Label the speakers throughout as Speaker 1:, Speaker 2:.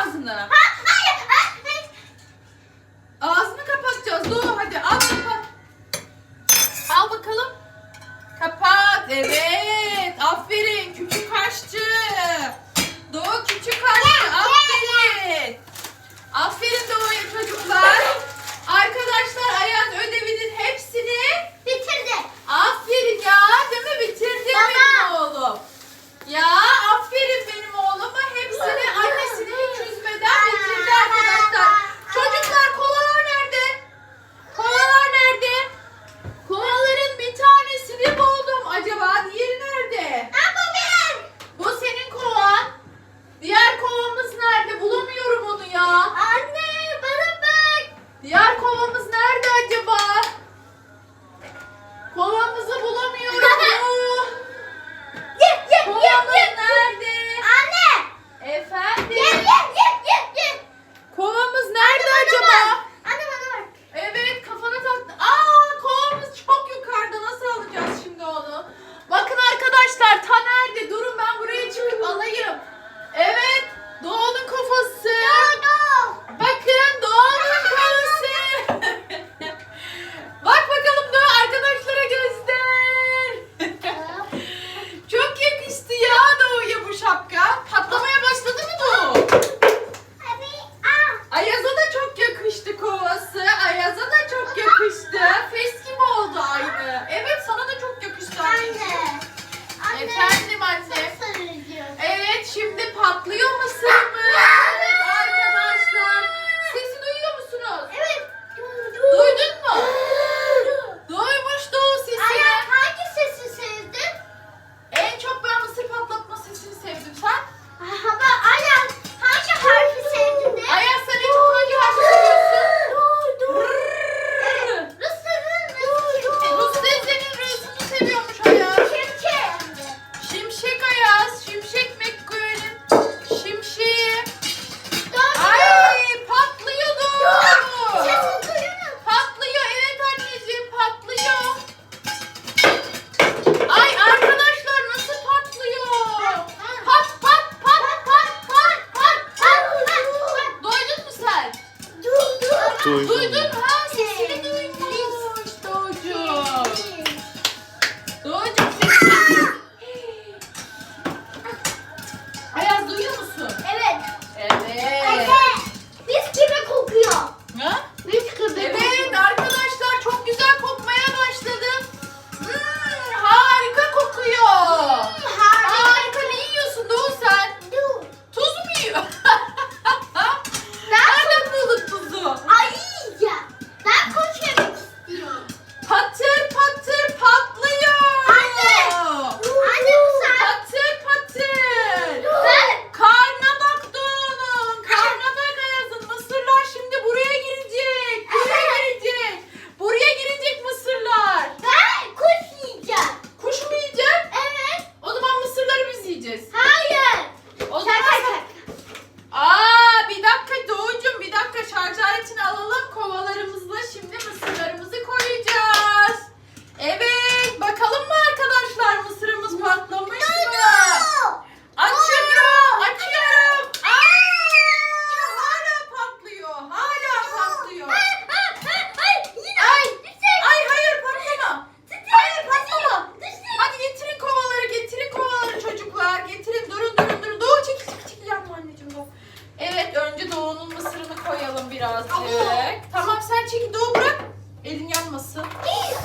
Speaker 1: ağzımdan.
Speaker 2: Ha?
Speaker 3: Duydum.
Speaker 1: Duydun ha. kalsın.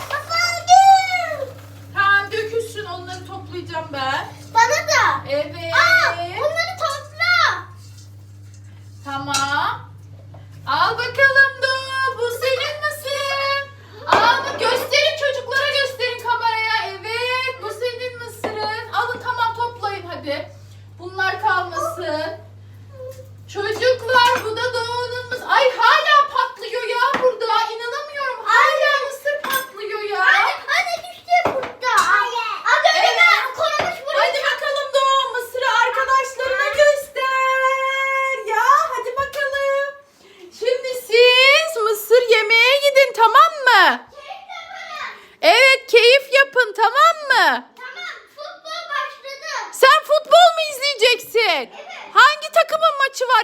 Speaker 1: Kapandım. Tamam dökülsün onları toplayacağım ben.
Speaker 2: Bana da.
Speaker 1: Evet.
Speaker 2: Aa!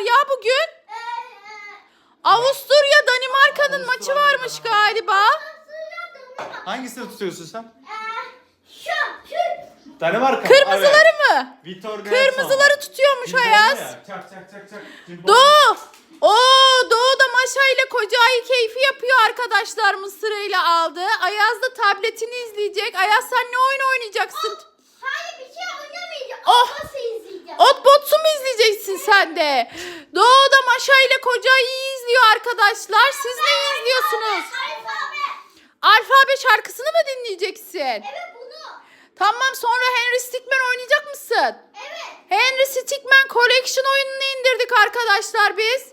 Speaker 1: Ya
Speaker 2: bugün? Avusturya Danimarka'nın maçı varmış galiba.
Speaker 3: Hangisini tutuyorsun sen?
Speaker 1: Şu, şu.
Speaker 3: Danimarka.
Speaker 2: Kırmızıları mı?
Speaker 3: Vitor Nelson.
Speaker 2: Kırmızıları tutuyormuş
Speaker 3: Cimbom
Speaker 2: Ayaz.
Speaker 3: ya, Çak çak çak çak. Cimbom.
Speaker 2: Doğu. Oo Doğu da Maşa ile Kocayı keyfi yapıyor arkadaşlar mısırıyla aldı. Ayaz da tabletini izleyecek. Ayaz sen ne oyun oynayacaksın?
Speaker 1: Hayır bir şey oynamayacağım.
Speaker 2: Oh.
Speaker 1: İzleyeceğim?
Speaker 2: Ot botsu mu izleyeceksin sen de? Doğu da Maşa ile Kocayı izliyor arkadaşlar. Siz ne izliyorsunuz?
Speaker 1: Alfabe
Speaker 2: şarkısını mı dinleyeceksin?
Speaker 1: Evet bunu.
Speaker 2: Tamam sonra Henry Stickman oynayacak mısın?
Speaker 1: Evet.
Speaker 2: Henry Stickman Collection oyununu indirdik arkadaşlar biz.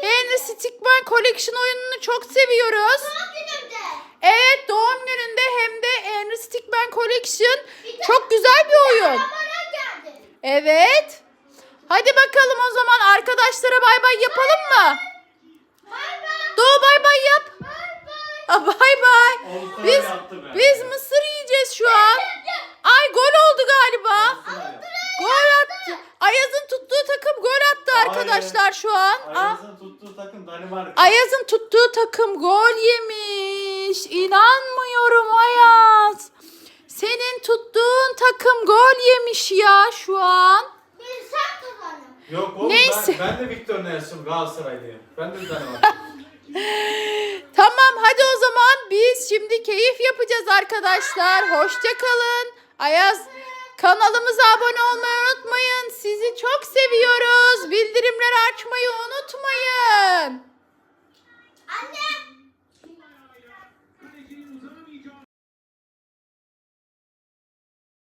Speaker 2: Henry Stickman Collection oyununu çok seviyoruz.
Speaker 1: Doğum günümde.
Speaker 2: Evet doğum gününde hem de Henry Stickman Collection çok güzel bir oyun. Evet. Hadi bakalım o zaman arkadaşlara bay bay yapalım mı?
Speaker 1: Bay bay.
Speaker 2: Doğu bay bay yap.
Speaker 1: Bay bay.
Speaker 2: Aa, Bay bay. Biz biz mısır yiyeceğiz şu an. Ay gol oldu galiba. Gol attı. Ayaz'ın tuttuğu takım gol attı
Speaker 3: Hayır.
Speaker 2: arkadaşlar şu an. Aa,
Speaker 3: Ayaz'ın tuttuğu takım Danimarka.
Speaker 2: Ayaz'ın tuttuğu takım gol yemiş. İnanmıyorum Ayaz. Senin tuttuğun takım gelmiş ya şu an.
Speaker 1: Bir sen kazandın.
Speaker 3: Yok oğlum
Speaker 2: Neyse.
Speaker 3: Ben, ben de Victor Nelson Galatasaraylıyım. Ben de bir tane var.
Speaker 2: tamam hadi o zaman biz şimdi keyif yapacağız arkadaşlar. Hoşça kalın. Ayaz kanalımıza abone olmayı unutmayın. Sizi çok seviyoruz. Bildirimleri açmayı unutmayın.